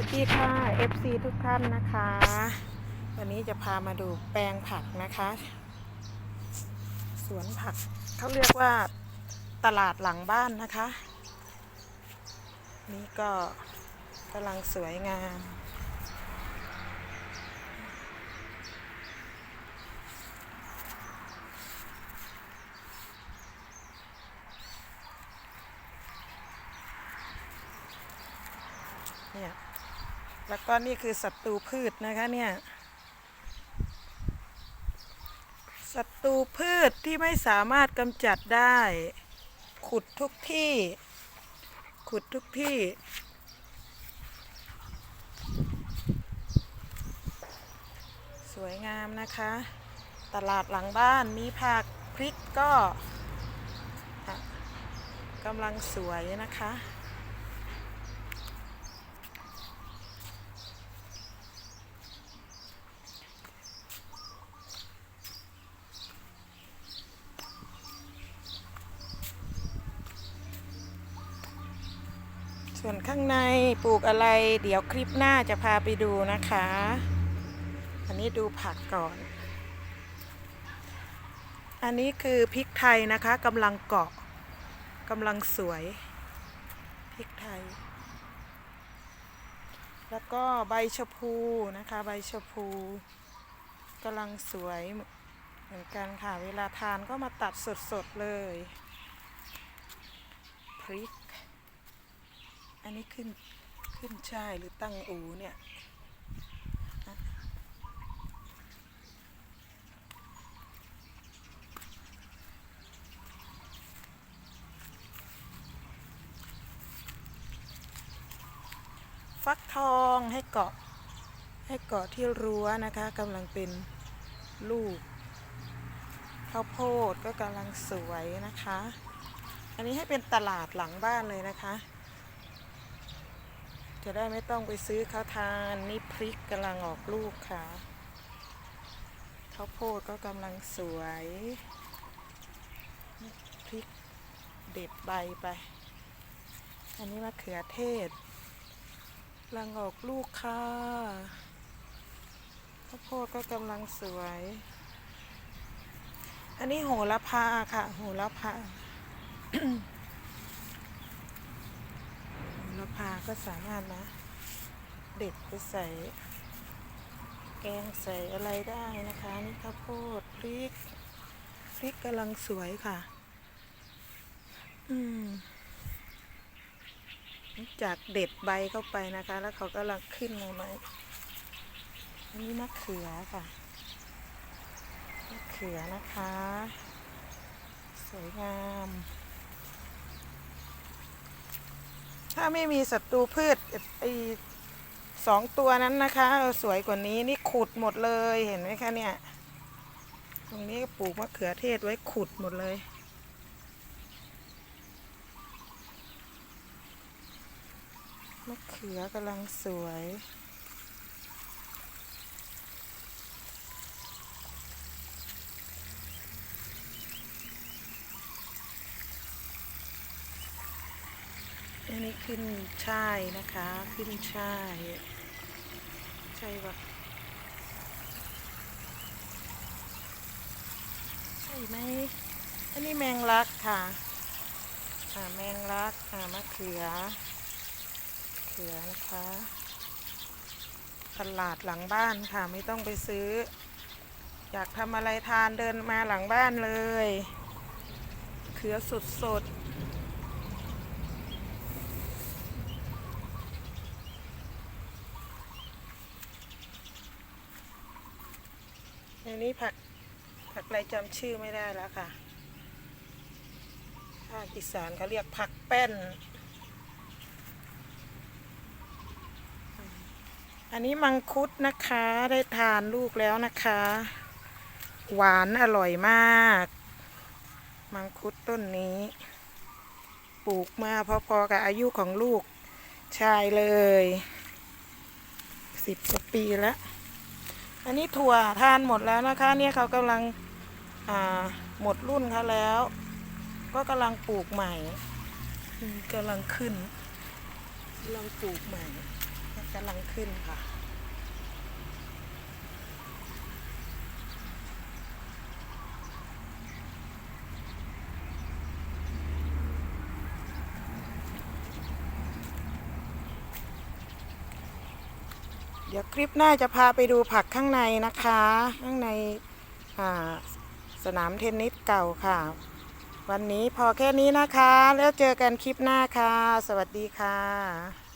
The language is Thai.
วัสดีค่ะ FC ทุกท่านนะคะ วันนี้จะพามาดูแปลงผักนะคะ สวนผักเขาเรียกว่าตลาดหลังบ้านนะคะ นี่ก็กำลังสวยงาม แล้วก็นี่คือศัตรูพืชนะคะเนี่ยศัตรูพืชที่ไม่สามารถกำจัดได้ ขุดทุกที่ ขุดทุกที่ สวยงามนะคะ ตลาดหลังบ้านมีผักพริกก็กำลังสวยนะคะ ส่วนข้างในปลูกอะไร เดี๋ยวคลิปหน้าจะพาไปดูนะคะ อันนี้ดูผักก่อน อันนี้คือพริกไทยนะคะกำลังเกาะกำลังสวยพริกไทย แล้วก็ใบชะพูนะคะ ใบชะพูกำลังสวยเหมือนกันค่ะ เวลาทานก็มาตัดสดๆเลยพริก อันนี้ขึ้นขึ้นช่ายหรือตั้งอูเนี่ยฟักทองให้เกาะให้เกาะที่รั้วนะคะกำลังเป็นลูกข้าวโพดก็กำลังสวยนะคะ อันนี้ให้เป็นตลาดหลังบ้านเลยนะคะ จะได้ไม่ต้องไปซื้อข้าวทานนี่พริกกำลังออกลูกค่ะข้าวโพดก็กำลังสวยพริกเด็ดใบไป อันนี้มะเขือเทศกำลังออกลูกค่ะข้าวโพดก็กำลังสวย อันนี้โหระพาค่ะ โหระพา โหระพาก็สามารถนะ เด็ดไปใส่ แกงใส่อะไรได้นะคะ นี่ข้าวโพดพริกพริกกำลังสวยค่ะ อืมจากเด็ดใบเข้าไปนะคะ แล้วเขากำลังขึ้นมาไหมอันนี้มะเขือค่ะมะเขือนะคะ สวยงาม ถ้าไม่มีศัตรูพืชไอสองตัวนั้นนะคะสวยกว่านี้นี่ขุดหมดเลยเห็นไหมคะเนี่ย ตรงนี้ก็ปลูกมะเขือเทศไว้ขุดหมดเลยมะเขือกำลังสวย นนี้ขึ้นช่ายนะคะ ขึ้นช่ายใช่ปะใช่ไหมอันนี้แมงลักค่ะอ่าแมงลักอ่ามะเขือเขือนะคะตลาดหลังบ้านค่ะไม่ต้องไปซื้อ อยากทำอะไรทานเดินมาหลังบ้านเลย เขือสดสดๆ อันนี้ผักผักอะไรจำชื่อไม่ได้แล้วค่ะภาคอีสานเขาเรียกผักแป้น อันนี้มังคุดนะคะได้ทานลูกแล้วนะคะ หวานอร่อยมาก มังคุดต้นนี้ ปลูกมาพอๆกับอายุของลูกชายเลยสิบกว่าปีแล้ว อันนี้ถั่วทานหมดแล้วนะคะ เนี่ยเขากำลังหมดรุ่นเขาแล้ว ก็กำลังปลูกใหม่อืมกำลังขึ้นกำลังปลูกใหม่กำลังขึ้นค่ะ เดี๋ยวคลิปหน้าจะพาไปดูผักข้างในนะคะ ข้างในาสนามเทนนิสเก่าค่ะ วันนี้พอแค่นี้นะคะ แล้วเจอกันคลิปหน้าค่ะ สวัสดีค่ะ